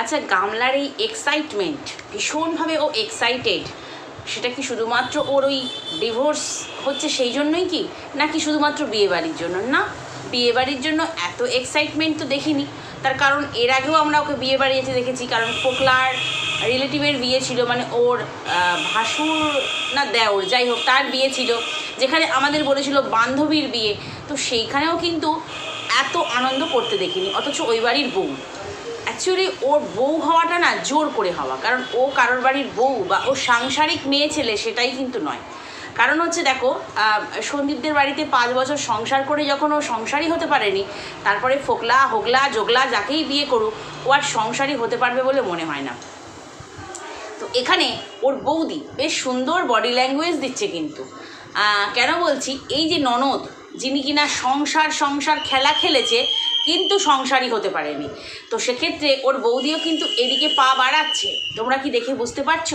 আচ্ছা গামলার এই এক্সাইটমেন্ট ভীষণভাবে ও এক্সাইটেড সেটা কি শুধুমাত্র ওর ওই ডিভোর্স হচ্ছে সেই জন্যই কি? নাকি শুধুমাত্র বিয়েবাড়ির জন্য? না, বিয়েবাড়ির জন্য এত এক্সাইটমেন্ট তো দেখিনি। তার কারণ এর আগেও আমরা ওকে বিয়ে বাড়ি যেতে দেখেছি, কারণ পোকলার রিলেটিভের বিয়ে ছিল মানে ওর ভাসুর, না দেওর, যাই হোক, তার বিয়ে ছিল, যেখানে আমাদের বলেছিল বান্ধবীর বিয়ে। তো সেইখানেও কিন্তু এত আনন্দ করতে দেখিনি, অথচ ওই বাড়ির বউ। অ্যাকচুয়ালি ওর বউ হওয়াটা না জোর করে হওয়া। কারণ ও কারোর বাড়ির বউ বা ও সাংসারিক মেয়ে ছেলে, সেটাই কিন্তু নয়। কারণ হচ্ছে দেখো সন্দীপদের বাড়িতে পাঁচ বছর সংসার করে যখন ও সংসারই হতে পারেনি, তারপরে ফোকলা, হোগলা, জোগলা, যাকেই বিয়ে করুক, ও আর সংসারই হতে পারবে বলে মনে হয় না। তো এখানে ওর বৌদি বেশ সুন্দর বডি ল্যাঙ্গুয়েজ দিচ্ছে কিন্তু। কেন বলছি? এই যে ননদ, যিনি কিনা সংসার সংসার খেলা খেলেছে কিন্তু সংসারই হতে পারেনি। তো সেক্ষেত্রে ওর বৌদিও কিন্তু এদিকে পা বাড়াচ্ছে। তোমরা কি দেখে বুঝতে পারছ?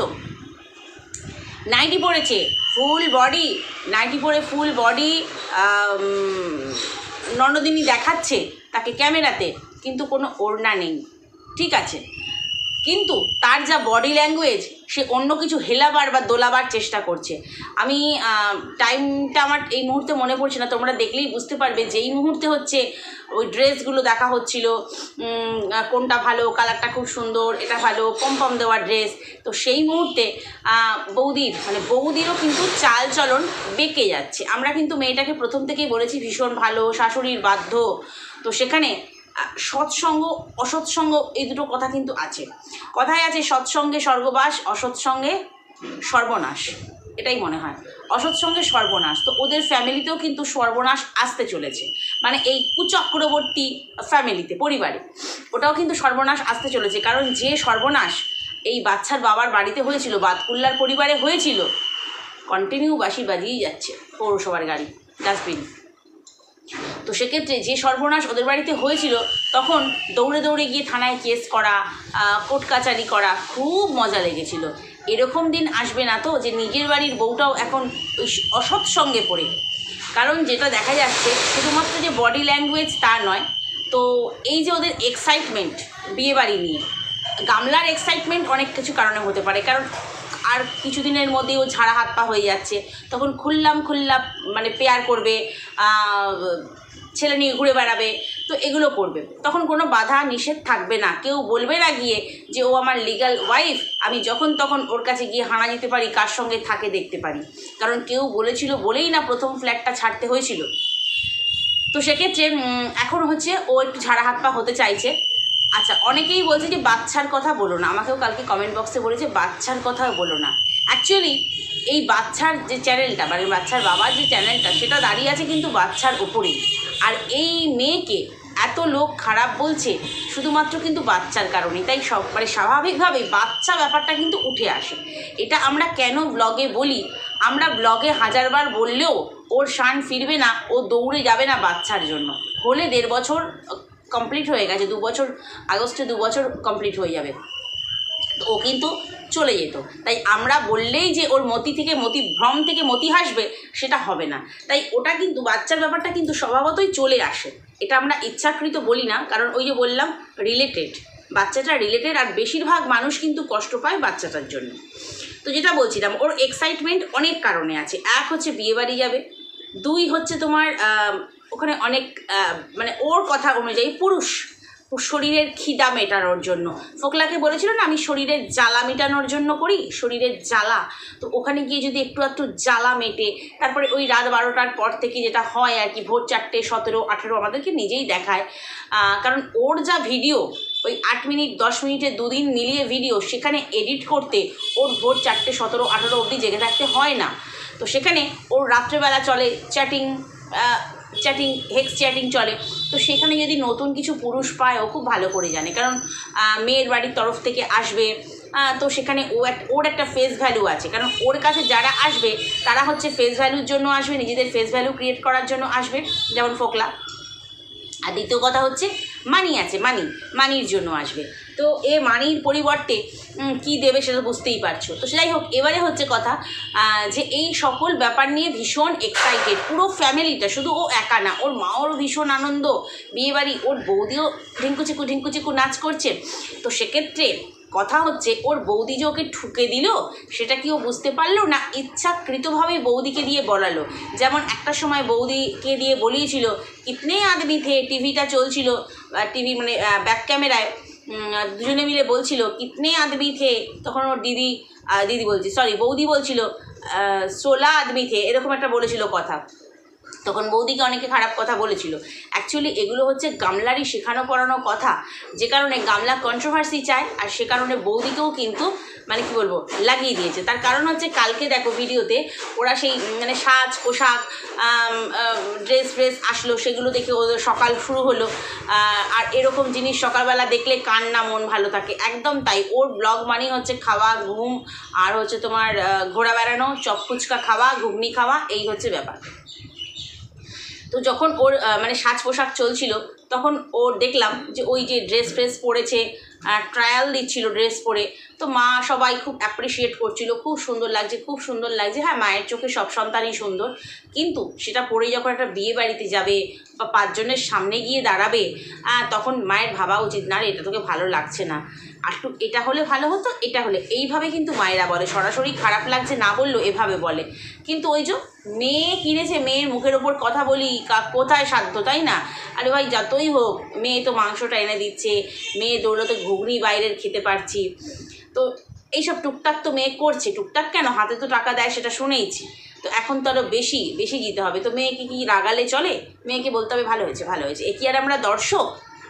নাইটি পরেছে ফুল বডি নাইটি পরে ফুল বডি ননদিনী দেখাচ্ছে তাকে ক্যামেরাতে, কিন্তু কোনো ওড়না নেই। ঠিক আছে? কিন্তু তার যা বডি ল্যাঙ্গুয়েজ সে অন্য কিছু হেলাবার বা দোলাবার চেষ্টা করছে। আমি টাইমটা আমার এই মুহূর্তে মনে পড়ছে না, তোমরা দেখলেই বুঝতে পারবে যে এই মুহূর্তে হচ্ছে ওই ড্রেসগুলো দেখা হচ্ছিল কোনটা ভালো কালারটা খুব সুন্দর, এটা ভালো পম পম দেওয়া ড্রেস তো সেই মুহূর্তে বৌদির মানে বৌদিরও কিন্তু চাল চলন বেঁকে যাচ্ছে। আমরা কিন্তু মেয়েটাকে প্রথম থেকেই বলেছি, ভীষণ ভালো, শাশুড়ির বাধ্য। তো সেখানে সৎসঙ্গ, অসৎসঙ্গ এই দুটো কথা কিন্তু আছে। কথায় আছে সৎসঙ্গে স্বর্গবাস, অসৎসঙ্গে সর্বনাশ। এটাই মনে হয়। অসৎসঙ্গে সর্বনাশ। তো ওদের ফ্যামিলিতেও কিন্তু সর্বনাশ আসতে চলেছে। মানে এই কুচক্রবর্তী ফ্যামিলিতে, পরিবারে, ওটাও কিন্তু সর্বনাশ আসতে চলেছে। কারণ যে সর্বনাশ এই বাচ্চার বাবার বাড়িতে হয়েছিল, বাতকুল্লার পরিবারে হয়েছিল কন্টিনিউ বাসি বাজিয়েই যাচ্ছে পৌরসভার গাড়ি ডাস্টবিন তো সেক্ষেত্রে যে সর্বনাশ ওদের বাড়িতে হয়েছিল, তখন দৌড়ে দৌড়ে গিয়ে থানায় কেস করা কোর্ট কাচারি করা খুব মজা লেগেছিল। এরকম দিন আসবে না তো যে নিজের বাড়ির বউটাও এখন ওই অসৎ সঙ্গে পড়ে। কারণ যেটা দেখা যাচ্ছে, শুধুমাত্র যে বডি ল্যাঙ্গুয়েজ তা নয়, তো এই যে ওদের এক্সাইটমেন্ট বিয়ে বাড়ি নিয়ে, গামলার এক্সাইটমেন্ট অনেক কিছু কারণে হতে পারে। কারণ আর কিছুদিনের মধ্যেই ও ঝাড়া হাত পা হয়ে যাচ্ছে, তখন খুললাম খুললাম মানে পেয়ার করবে ছেলে নিয়ে ঘুরে বেড়াবে, তো এগুলো করবে। তখন কোনো বাধা নিষেধ থাকবে না। কেউ বলবে না গিয়ে যে, ও আমার লিগ্যাল ওয়াইফ আমি যখন তখন ওর কাছে গিয়ে হানা দিতে পারি, কার সঙ্গে থাকে দেখতে পারি। কারণ কেউ বলেছিল বলেই না প্রথম ফ্ল্যাটটা ছাড়তে হয়েছিল। তো সেক্ষেত্রে এখন হচ্ছে ও একটু ঝাড়া হাত পা হতে চাইছে। আচ্ছা অনেকেই বলছে যে, বাচ্চার কথা বলো না। আমাকেও কালকে কমেন্ট বক্সে বলেছে, বাচ্চার কথা বলো না। অ্যাকচুয়ালি এই বাচ্চার যে চ্যানেলটা মানে বাচ্চার বাবার যে চ্যানেলটা সেটা দাঁড়িয়ে আছে কিন্তু বাচ্চার ওপরেই। আর এই মেয়েকে এত লোক খারাপ বলছে, শুধুমাত্র কিন্তু বাচ্চার কারণে। তাই সব মানে স্বাভাবিকভাবেই বাচ্চা ব্যাপারটা কিন্তু উঠে আসে। এটা আমরা কেন ব্লগে বলি? আমরা ব্লগে হাজারবার বললেও ওর শান ফিরবে না, ও দৌড়ে যাবে না বাচ্চার জন্য। হলে দেড় বছর কমপ্লিট হয়ে গেছে, দু বছর, আগস্টে দু বছর কমপ্লিট হয়ে যাবে। ও কিন্তু চলে যেত। তাই আমরা বললেই যে ওর মতি থেকে মতি ভ্রম থেকে মতি হাসবে, সেটা হবে না। তাই ওটা কিন্তু বাচ্চার ব্যাপারটা কিন্তু স্বভাবতই চলে আসে। এটা আমরা ইচ্ছাকৃত বলি না, কারণ ওই যে বললাম রিলেটেড বাচ্চাটা রিলেটেড আর বেশিরভাগ মানুষ কিন্তু কষ্ট পায় বাচ্চাটার জন্য। তো যেটা বলছিলাম, ওর এক্সাইটমেন্ট অনেক কারণে আছে। এক হচ্ছে বিয়েবাড়ি যাবে, দুই হচ্ছে তোমার ওখানে অনেক মানে ওর কথা অনুযায়ী পুরুষ শরীরের খিদা মেটানোর জন্য। ফোকলাকে বলেছিল না, আমি শরীরের জ্বালা মেটানোর জন্য করি, শরীরের জ্বালা। তো ওখানে গিয়ে যদি একটু একটু জ্বালা মেটে, তারপরে ওই রাত বারোটার পর থেকে যেটা হয় আর কি, ভোর চারটে, সতেরো, আঠেরো আমাদেরকে নিজেই দেখায়। কারণ ওর যা ভিডিও, ওই আট মিনিট, দশ মিনিটে দুদিন মিলিয়ে ভিডিও, সেখানে এডিট করতে ওর ভোর চারটে, সতেরো, আঠেরো অবধি জেগে থাকতে হয় না। তো সেখানে ওর রাত্রেবেলা চলে চ্যাটিং চ্যাটিং, হেক্স চ্যাটিং চলে। তো সেখানে যদি নতুন কিছু পুরুষ পায়, ও খুব ভালো করে জানে। কারণ মেয়ের বাড়ির তরফ থেকে আসবে তো সেখানে ও ওর একটা ফেস ভ্যালু আছে। কারণ ওর কাছে যারা আসবে, তারা হচ্ছে ফেস ভ্যালুর জন্য আসবে, নিজেদের ফেস ভ্যালু ক্রিয়েট করার জন্য আসবে, যেমন ফোকলা। আর দ্বিতীয় কথা হচ্ছে মানি আছে মানি মানির জন্য আসবে। তো এ মানির পরিবর্তে কি দেবে সেটা বুঝতেই পারছ। তো যাই হোক, এবারে হচ্ছে কথা যে এই সকল ব্যাপার নিয়ে ভীষণ এক্সাইটেড পুরো ফ্যামিলিটা শুধু ও একা না, ওর মা ওরও ভীষণ আনন্দ। বিয়েবাড়ি, ওর বৌদিও ঢিঙ্কু চিকু ঢিঙ্কু চিকু নাচ করছে। তো সেক্ষেত্রে কথা হচ্ছে, ওর বৌদি যে ওকে ঠুকে দিল, সেটা কি ও বুঝতে পারল না ইচ্ছাকৃতভাবে বৌদিকে দিয়ে বলালো? যেমন একটা সময় বৌদিকে দিয়ে বলিয়েছিল, কিতনে আদমি থে, টিভিটা চলছিল টিভি মানে ব্যাক ক্যামেরায় দুজনে মিলে বলছিল, কিতনে আদমি থে? তখন ওর দিদি দিদি বলছি সরি বৌদি বলছিল সোলা আদমি থে? এরকম একটা বলেছিল কথা। তখন বৌদিকে অনেকে খারাপ কথা বলেছিল। অ্যাকচুয়ালি এগুলো হচ্ছে গামলারই শেখানো পড়ানো কথা। যে কারণে গামলা কন্ট্রোভার্সি চায় আর সে কারণে বৌদিকেও কিন্তু মানে কি বলব, লাগিয়ে দিয়েছে। তার কারণ হচ্ছে কালকে দেখো ভিডিওতে ওরা সেই মানে সাজ, পোশাক ড্রেস ফ্রেস আসলো, সেগুলো দেখে ওদের সকাল শুরু হলো। আর এরকম জিনিস সকালবেলা দেখলে কান না মন ভালো থাকে। একদম তাই। ওর ব্লগ মানেই হচ্ছে খাওয়া, ঘুম, আর হচ্ছে তোমার ঘোরা বেড়ানো, চপ ফুচকা খাওয়া, ঘুগনি খাওয়া, এই হচ্ছে ব্যাপার। তো যখন ওর মানে সাজ পোশাক চলছিল, তখন ওর দেখলাম যে ওই যে ড্রেস ফ্রেস পরেছে ট্রায়াল দিচ্ছিল ড্রেস পরে, তো মা সবাই খুব অ্যাপ্রিসিয়েট করছিল, খুব সুন্দর লাগছে, খুব সুন্দর লাগছে। হ্যাঁ মায়ের চোখে সব সন্তানই সুন্দর, কিন্তু সেটা পরে যখন একটা বিয়ে বাড়িতে যাবে বা পাঁচজনের সামনে গিয়ে দাঁড়াবে তখন মায়ের ভাবা উচিত, না এটা তোকে ভালো লাগছে না। একটু এটা হলে ভালো হতো, এটা হলে। এইভাবে কিন্তু মায়েরা বলে। সরাসরি খারাপ লাগছে না বলল এভাবে বলে। কিন্তু ওই যে মেয়ে কিনেছে, মেয়ের মুখের ওপর কথা বলি কোথায় সাধ্য তাই না? আরে ভাই, যতই হোক, মেয়ে তো মাংসটা এনে দিচ্ছে, মেয়ে দৌড়তে ঘুগনি বাইরের খেতে পারছি। তো এইসব টুকটাক তো মেয়ে করছে। টুকটাক কেন? হাতে তো টাকা দেয়, সেটা শুনেইছি। তো এখন তো আরও বেশি বেশি দিতে হবে। তো মেয়েকে কি রাগালে চলে? মেয়েকে বলতে হবে, ভালো হয়েছে ভালো হয়েছে। এ কি আর আমরা দর্শক?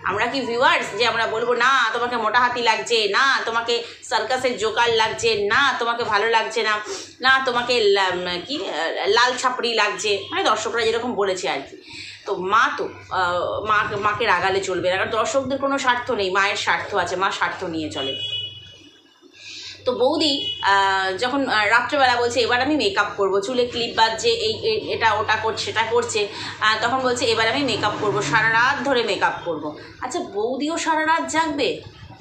আমরা কি ভিউয়ার্স যে আমরা বলব, না, তোমাকে মোটা হাতি লাগছে, না, তোমাকে সার্কাসের জোকার লাগছে, না, তোমাকে ভালো লাগছে না না, তোমাকে কি, লাল ছাপড়ি লাগছে। মানে দর্শকরা যেরকম বলেছে আর কি। তো মা তো মা, মাকে রাগালে চলবে না। কারণ দর্শকদের কোনো স্বার্থ নেই, মায়ের স্বার্থ আছে, মা স্বার্থ নিয়ে চলে। তো বৌদি যখন রাত্রেবেলা বলছে, এবার আমি মেকআপ করব। চুলে ক্লিপ বাজছে, এই এটা ওটা করছে, সেটা করছে। তখন বলছে, এবার আমি মেকআপ করব, সারা রাত ধরে মেকআপ করব। আচ্ছা বৌদিও সারা রাত জাগবে?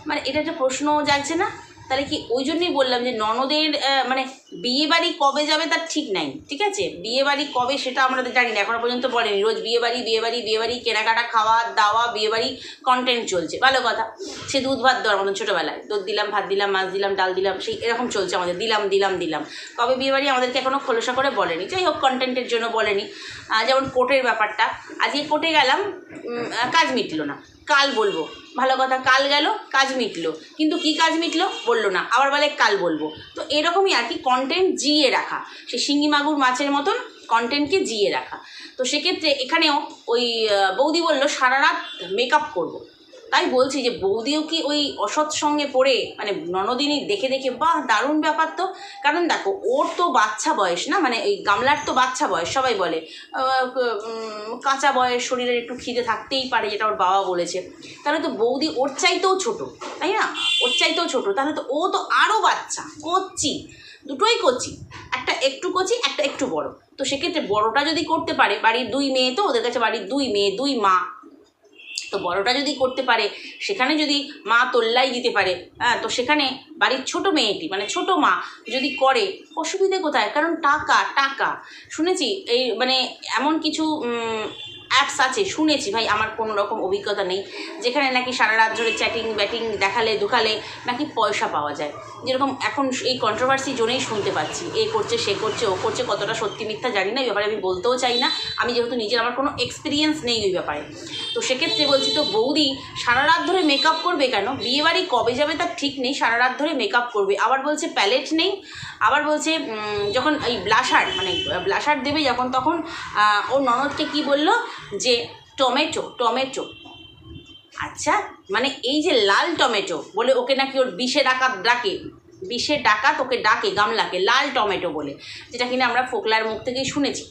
মানে এটা একটা প্রশ্নও জাগছে না? তাহলে কি ওই জন্যই বললাম যে ননদের মানে বিয়ে বাড়ি কবে যাবে তার ঠিক নাই, ঠিক আছে? বিয়ে বাড়ি কবে সেটা আমরা জানি না, এখনও পর্যন্ত বলেনি। রোজ বিয়ে বাড়ি বিয়ে বাড়ি বিয়ে বাড়ি কেনাকাটা, খাওয়া, দাওয়া বিয়ে বাড়ি কন্টেন্ট চলছে। ভালো কথা। সে দুধ, ভাত দেওয়ার মতন ছোটোবেলায়। দুধ দিলাম, ভাত দিলাম, মাছ দিলাম, ডাল দিলাম, সেই এরকম চলছে আমাদের। দিলাম দিলাম দিলাম। কবে বিয়ে বাড়ি আমাদেরকে এখনও খোলসা করে বলেনি। যাই হোক কন্টেন্টের জন্য বলেনি। যেমন কোর্টের ব্যাপারটা। আজকে কোর্টে গেলাম কাজ মিটলো না। কাল বলব। ভালো কথা, কাল গেল, কাজ মিটলো। কিন্তু কি কাজ মিটলো? বলল না, আবার বলে কাল বলব। তো এরকমই আর কি কন্টেন্ট জিয়ে রাখা। সে শিঙ্গি মাগুর মাছের মতন কন্টেন্টকে জিয়ে রাখা। তো সেক্ষেত্রে এখানেও ওই বৌদি বলল সারা রাত মেকআপ করব। তাই বলছি যে বৌদিও কি ওই অসৎ সঙ্গে পড়ে মানে ননদিনী দেখে দেখে, বাহ, দারুণ ব্যাপার তো। কারণ দেখো, ওর তো বাচ্চা বয়স না মানে ওই গামলার তো বাচ্চা বয়স, সবাই বলে। কাঁচা বয়স, শরীরের একটু খিদে থাকতেই পারে, যেটা ওর বাবা বলেছে। তাহলে তো বৌদি ওর চাইতেও ছোট, তাই না? ওর চাইতেও ছোট, তাহলে তো ও তো আরও বাচ্চা, কচি, দুটোই কচি। একটা একটু কচি, একটা একটু বড়। তো সেক্ষেত্রে বড়টা যদি করতে পারে, বাড়ির দুই মেয়ে তো, ওদের কাছে বাড়ির দুই মেয়ে, দুই মা তো বড়টা যদি করতে পারে, সেখানে যদি মা তোল্লাই দিতে পারে হ্যাঁ তো সেখানে বাড়ির ছোট মেয়েটি মানে ছোট মা যদি করে, অসুবিধে কোথায়? কারণ টাকা টাকা। শুনেছি এই মানে এমন কিছু অ্যাপস আছে, শুনেছি ভাই, আমার কোনো রকম অভিজ্ঞতা নেই। যেখানে নাকি সারা রাত ধরে চ্যাটিং ব্যাটিং দেখালে দুখালে নাকি পয়সা পাওয়া যায়। যেরকম এখন এই কন্ট্রোভার্সি জোনেই শুনতে পাচ্ছি, এ করছে, সে করছে, ও করছে, কতটা সত্যি মিথ্যা জানি না, এই ব্যাপারে আমি বলতেও চাই না। আমি যেহেতু নিজের, আমার কোনো এক্সপিরিয়েন্স নেই ওই ব্যাপারে। তো সেক্ষেত্রে বলছি তো, বৌদি, সারা রাত ধরে মেকআপ করবে কেন? বিয়েবাড়ি কবে যাবে তার ঠিক নেই, সারা রাত ধরে মেকআপ করবে। আবার বলছে প্যালেট নেই আবার বলছে যখন এই ব্লাশার মানে ব্লাশার দেবে যখন তখন ওর ননদকে কি বলল? যে, টমেটো টমেটো। আচ্ছা মানে এই যে লাল টমেটো বলে ওকে নাকি ওর বিষে ডাকাত ডাকে, বিষে ডাকাত ওকে ডাকে, গামলাকে, লাল টমেটো বলে, যেটা কিনা আমরা ফোকলার মুখ থেকেই শুনেছি।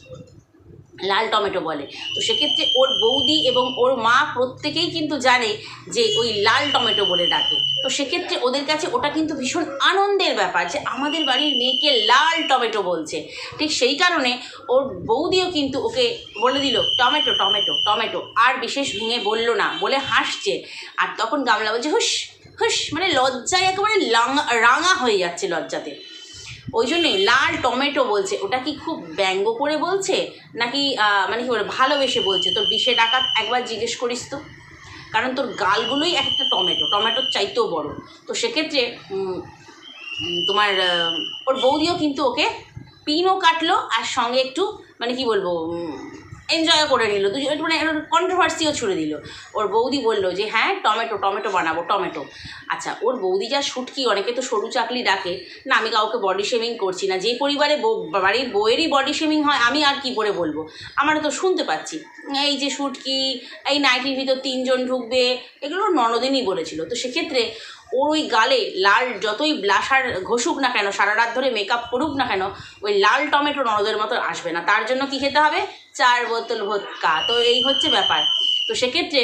লাল টমেটো বলে। তো সেক্ষেত্রে ওর বৌদি এবং ওর মা প্রত্যেকেই কিন্তু জানে যে ওই লাল টমেটো বলে ডাকে। তো সেক্ষেত্রে ওদের কাছে ওটা কিন্তু ভীষণ আনন্দের ব্যাপার যে আমাদের বাড়ির মেয়েকে লাল টমেটো বলছে। ঠিক সেই কারণে ওর বৌদিও কিন্তু ওকে বলে দিল, টমেটো টমেটো টমেটো। আর বিশেষ ভেঙে বলল না, বলে হাসছে। আর তখন গামলা বলছে হুস হুস মানে লজ্জায় একেবারে লাঙা, রাঙা হয়ে যাচ্ছে লজ্জাতে। ওই জন্যই লাল টমেটো বলছে। ওটা কি খুব ব্যঙ্গ করে বলছে? নাকি মানে কি বলে, ভালোবেসে বলছে? তোর বিষে ডাকাত একবার জিজ্ঞেস করিস তো। কারণ তোর গালগুলোই এক একটা টমেটো, টমেটোর চাইতেও বড়। তো সেক্ষেত্রে তোমার ওর বৌদিও কিন্তু ওকে পিনও কাটলো আর সঙ্গে একটু মানে কি বলব এনজয় করে নিল। দুজন মানে কন্ট্রোভার্সিও ছুড়ে দিল। ওর বৌদি বলল যে হ্যাঁ টমেটো টমেটো বানাবো, টমেটো। আচ্ছা ওর বৌদি যা শুটকি অনেকে তো সরু চাকলি ডাকে। না, আমি কাউকে বডি শেমিং করছি না। যে পরিবারে বাড়ির বউয়েরই বডি শেমিং হয়, আমি আর কি করে বলব? আমরা তো শুনতে পাচ্ছি। এই যে শুটকি এই নাইটির ভিতর তিনজন ঢুকবে, এগুলো ননদিনই বলেছিল। তো সেক্ষেত্রে ওর ওই গালে লাল যতই ব্লাশার ঘষুক না কেন, সারা রাত ধরে মেকআপ করুক না কেন, ওই লাল টমেটো নরদের মতো আসবে না। তার জন্য কি খেতে হবে? চার বোতল ভোটকা তো এই হচ্ছে ব্যাপার। তো সেক্ষেত্রে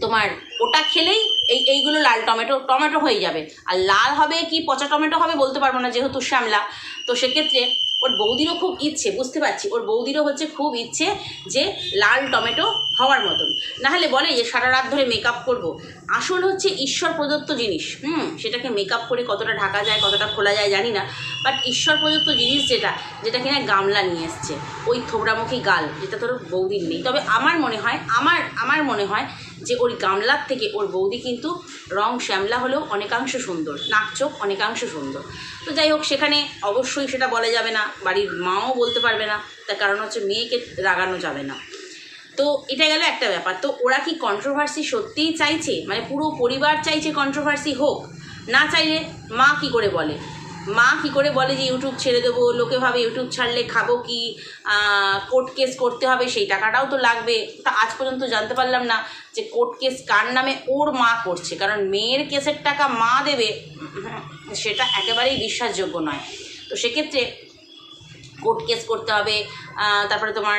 তোমার ওটা খেলেই এই, এইগুলো লাল টমেটো টমেটো হয়ে যাবে। আর লাল হবে কি, পচা টমেটো হবে বলতে পারব না, যেহেতু শ্যামলা। তো সেক্ষেত্রে ওর বৌদিরও খুব ইচ্ছে, বুঝতে পারছি? ওর বৌদিরও হচ্ছে খুব ইচ্ছে যে লাল টমেটো হওয়ার মতন। নাহলে বলে যে সারা রাত ধরে মেকআপ করব। আসল হচ্ছে ঈশ্বর প্রদত্ত জিনিস, হুম? সেটাকে মেকআপ করে কতটা ঢাকা যায়, কতটা খোলা যায় জানি না। বাট ঈশ্বর প্রদত্ত জিনিস যেটা যেটা কিনা গামলা নিয়ে এসছে, ওই থোবড়ামুখী গাল, যেটা তোর বৌদির নেই। তবে আমার মনে হয়, আমার আমার মনে হয় যে ওই গামলার থেকে ওর বৌদি কিন্তু রং শ্যামলা হলেও অনেকাংশ সুন্দর, নাক চোখ অনেকাংশ সুন্দর। তো যাই হোক, সেখানে অবশ্যই সেটা বলা যাবে না, বাড়ির মাও বলতে পারবে না, তার কারণ হচ্ছে মেয়েকে রাগানো যাবে না। তো এটা গেল একটা ব্যাপার। তো ওরা কি কন্ট্রোভার্সি সত্যিই চাইছে? মানে পুরো পরিবার চাইছে কন্ট্রোভার্সি হোক। না চাইলে মা কি করে বলে? মা কি করে বলে যে ইউটিউব ছেড়ে দেবো, লোকে ভাবে ইউটিউব ছাড়লে খাব কি কোর্ট কেস করতে হবে, সেই টাকাটাও তো লাগবে। তা আজ পর্যন্ত জানতে পারলাম না যে কোর্ট কেস কার নামে ওর মা করছে। কারণ মেয়ের কেসের টাকা মা দেবে, সেটা একেবারেই বিশ্বাসযোগ্য নয়। তো সেক্ষেত্রে কোর্ট কেস করতে হবে তারপরে তোমার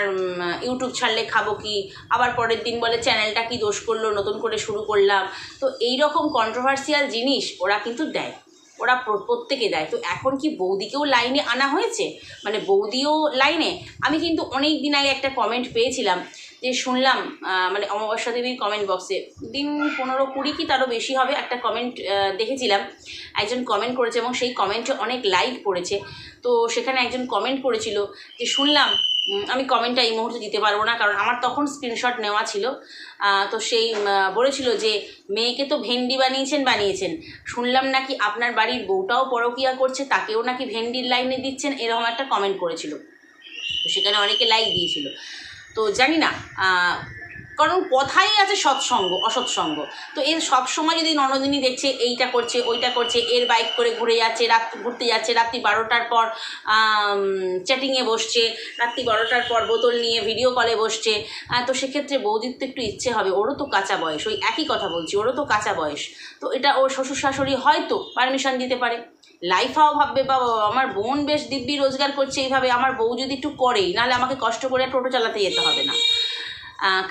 ইউটিউব ছাড়লে খাব কি? আবার পরের দিন বলে চ্যানেলটা কি দোষ করল, নতুন করে শুরু করলাম। তো এই রকম কন্ট্রোভার্সিয়াল জিনিস ওরা কিন্তু দেয়। ওরা প্রত্যেকে দেয়। তো এখন কি বৌদিকেও লাইনে আনা হয়েছে? মানে বৌদিও লাইনে আমি কিন্তু অনেক দিন আগে একটা কমেন্ট পেয়েছিলাম যে শুনলাম মানে অমাবস্যা দেবীর কমেন্ট বক্সে দিন পনেরো কুড়ি কি তারও বেশি হবে একটা কমেন্ট দেখেছিলাম। একজন কমেন্ট করেছে এবং সেই কমেন্টে অনেক লাইক পড়েছে। তো সেখানে একজন কমেন্ট করেছিল যে, শুনলাম আমি কমেন্টটা এই মুহূর্তে দিতে পারব না, কারণ আমার তখন স্ক্রিনশট নেওয়া ছিল। তো সেই বলেছিল যে, মেয়েকে তো ভেন্ডি বানিয়েছেন বানিয়েছেন। শুনলাম নাকি আপনার বাড়ির বউটাও পরকিয়া করছে, তাকেও নাকি ভেন্ডির লাইনে দিচ্ছেন? এরকম একটা কমেন্ট করেছিল। তো সেখানে অনেকে লাইক দিয়েছিল। তো জানি না কারণ কথাই আছে সৎসঙ্গ, অসৎসঙ্গ। তো এর সবসময় যদি ননদিনী দেখছে, এইটা করছে, ওইটা করছে, এর বাইক করে ঘুরে যাচ্ছে, রাত, ঘুরতে যাচ্ছে, রাত্রি বারোটার পর চ্যাটিংয়ে বসছে, রাত্রি বারোটার পর বোতল নিয়ে ভিডিও কলে বসছে তো সেক্ষেত্রে বৌদির তো একটু ইচ্ছে হবে, ওরও তো কাঁচা বয়স, ওই একই কথা বলছি, ওরও তো কাঁচা বয়স। তো এটা ওর শ্বশুর শাশুড়ি হয়তো পারমিশন দিতে পারে। লাইফাও ভাববে বা আমার বোন বেশ দিব্যি রোজগার করছে এইভাবে, আমার বউ যদি একটু করেই নাহলে আমাকে কষ্ট করে টোটো চালাতে যেতে হবে না।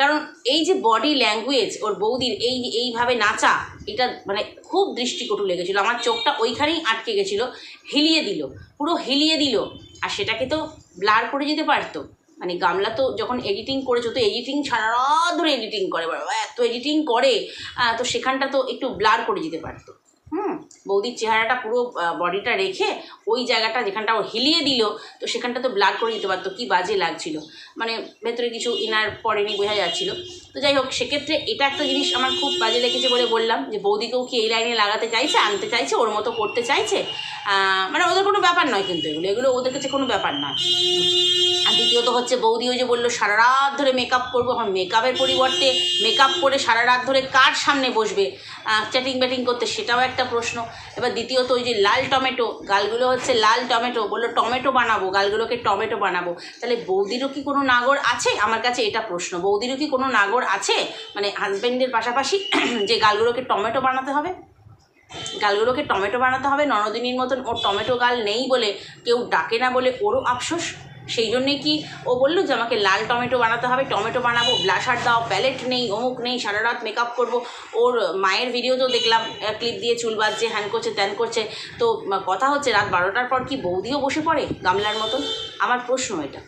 কারণ এই যে বডি ল্যাঙ্গুয়েজ ওর বৌদির এই, এইভাবে নাচা, এটা মানে খুব দৃষ্টিকটু লেগেছিলো। আমার চোখটা ওইখানেই আটকে গেছিল, হিলিয়ে দিল, পুরো হিলিয়ে দিল। আর সেটাকে তো ব্লার করে যেতে পারতো। মানে গামলা তো যখন এডিটিং করেছ, তো এডিটিং সারা ধরে এডিটিং করে, বাবা, এত এডিটিং করে তো সেখানটা তো একটু ব্লার করে যেতে পারতো। হুম? বৌদির চেহারাটা পুরো বডিটা রেখে ওই জায়গাটা যেখানটা ও হিলিয়ে দিল, তো সেখানটা তো ব্লাড করে দিতে পারতো, কী বাজে লাগছিল। মানে ভেতরে কিছু ইনার পড়েনি বোঝা যাচ্ছিল। তো যাই হোক, সেক্ষেত্রে এটা একটা জিনিস আমার খুব বাজে লেগেছে বলে বললাম যে বৌদিকেও কি এই লাইনে লাগাতে চাইছে, আনতে চাইছে, ওর মতো করতে চাইছে? মানে ওদের কোনো ব্যাপার নয় কিন্তু এগুলো এগুলো ওদের কাছে কোনো ব্যাপার নয় আর দ্বিতীয়ত হচ্ছে বৌদিও যে বলল, সারা রাত ধরে মেকআপ করব। এখন মেকআপের পরিবর্তে মেকআপ করে সারা রাত ধরে কার সামনে বসবে? চ্যাটিং ব্যাটিং করতে, সেটাও একটা প্রশ্ন। এবার দ্বিতীয়ত ওই যে লাল টমেটো, গালগুলো হচ্ছে লাল টমেটো, বলল টমেটো বানাবো, গালগুলোকে টমেটো বানাবো। তাহলে বৌদিরও কি কোনো নাগর আছে? আমার কাছে এটা প্রশ্ন, বৌদিরও কি কোনো নাগর আছে মানে হাজব্যান্ডের পাশাপাশি যে গালগুলোকে টমেটো বানাতে হবে, গালগুলোকে টমেটো বানাতে হবে, ননদিনীর মতন ওর টমেটো গাল নেই বলে কেউ ডাকে না বলে ওরও আফসোস। সেই জন্যে কি ও বলল যে আমাকে লাল টমেটো বানাতে হবে, টমেটো বানাবো, ব্লাশার দাও, প্যালেট নেই, অমুক নেই, সারা রাত মেকআপ করব। ওর মায়ের ভিডিওতেও দেখলাম ক্লিপ দিয়ে চুল বাজছে হ্যান করছে, ত্যান করছে। তো, কথা হচ্ছে রাত বারোটার পর কি বৌদিও বসে পড়ে গামলার মতন? আমার প্রশ্ন এটা।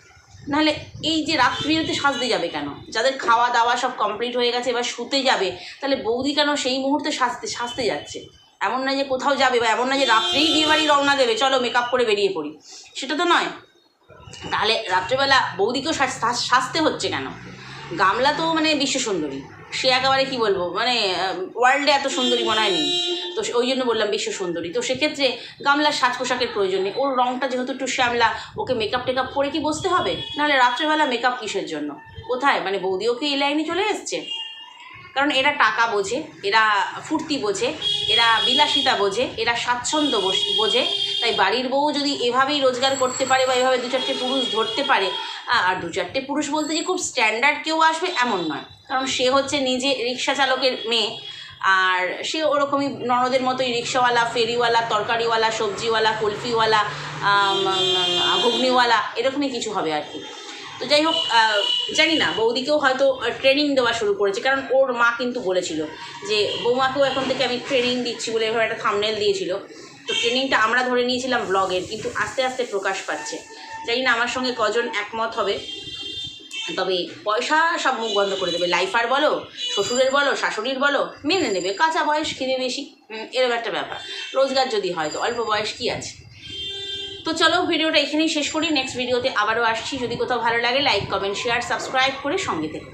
নাহলে এই যে রাত্রিতে সাজতে যাবে কেন? যাদের খাওয়া দাওয়া সব কমপ্লিট হয়ে গেছে, এবার শুতে যাবে, তাহলে বৌদি কেন সেই মুহূর্তে সাজতে সাজতে যাচ্ছে? এমন না যে কোথাও যাবে বা এমন না যে রাত্রেই বিয়ে বাড়ি রওনা দেবে, চলো মেকআপ করে বেরিয়ে পড়ি। সেটা তো নয়। তাহলে রাত্রেবেলা বৌদিকেও সাজ- সাজ- সাজতে হচ্ছে কেন? গামলা তো মানে বিশ্ব সুন্দরী। সে একেবারে কি বলব মানে ওয়ার্ল্ডে এত সুন্দরী মনে হয় নেই তো ওই জন্য বললাম বিশ্ব সুন্দরী। তো সেক্ষেত্রে গামলার সাজ পোশাকের প্রয়োজন নেই। ওর রঙটা যেহেতু একটু শ্যামলা, ওকে মেকআপ টেকআপ করে কি বসতে হবে? নাহলে রাত্রেবেলা মেকআপ কিসের জন্য? কোথায়? মানে বৌদিও কি এই লাইনে চলে এসছে? কারণ এরা টাকা বোঝে, এরা ফুর্তি বোঝে, এরা বিলাসিতা বোঝে, এরা স্বাচ্ছন্দ্য বোঝে। তাই বাড়ির বউ যদি এভাবেই রোজগার করতে পারে বা এভাবে দু চারটে পুরুষ ধরতে পারে আর দু চারটে পুরুষ বলতে যে খুব স্ট্যান্ডার্ড কেউ আসবে এমন নয়। কারণ সে হচ্ছে নিজে রিক্সা চালকের মেয়ে, আর সে ওরকমই ননদের মতোই রিক্সাওয়ালা, ফেরিওয়ালা, তরকারিওয়ালা, সবজিওয়ালা, কুলফিওয়ালা ঘুগনিওয়ালা, এরকমই কিছু হবে আর কি। তো যাই হোক জানি না, বৌদিকেও হয়তো ট্রেনিং দেওয়া শুরু করেছে, কারণ ওর মা কিন্তু বলেছিল যে, বৌমাকেও এখন থেকে আমি ট্রেনিং দিচ্ছি বলে এভাবে একটা থামনেল দিয়েছিল। তো ট্রেনিংটা আমরা ধরে নিয়েছিলাম ব্লগের কিন্তু আস্তে আস্তে প্রকাশ পাচ্ছে। জানি না, আমার সঙ্গে কজন একমত হবে। তবে পয়সা সব মুখ বন্ধ করে দেবে। লাইফার বলো, শ্বশুরের বলো, শাশুড়ির বলো, মেনে নেবে। কাঁচা বয়স, কিনে বেশি। এরকম একটা ব্যাপার। রোজগার যদি হয় তো, অল্প বয়স কি আছে? তো চলো, ভিডিওটা এখানেই শেষ করি। নেক্সট ভিডিওতে আবারও আসছি। যদি কোথাও ভালো লাগে লাইক কমেন্ট শেয়ার সাবস্ক্রাইব করে সঙ্গে থেকো।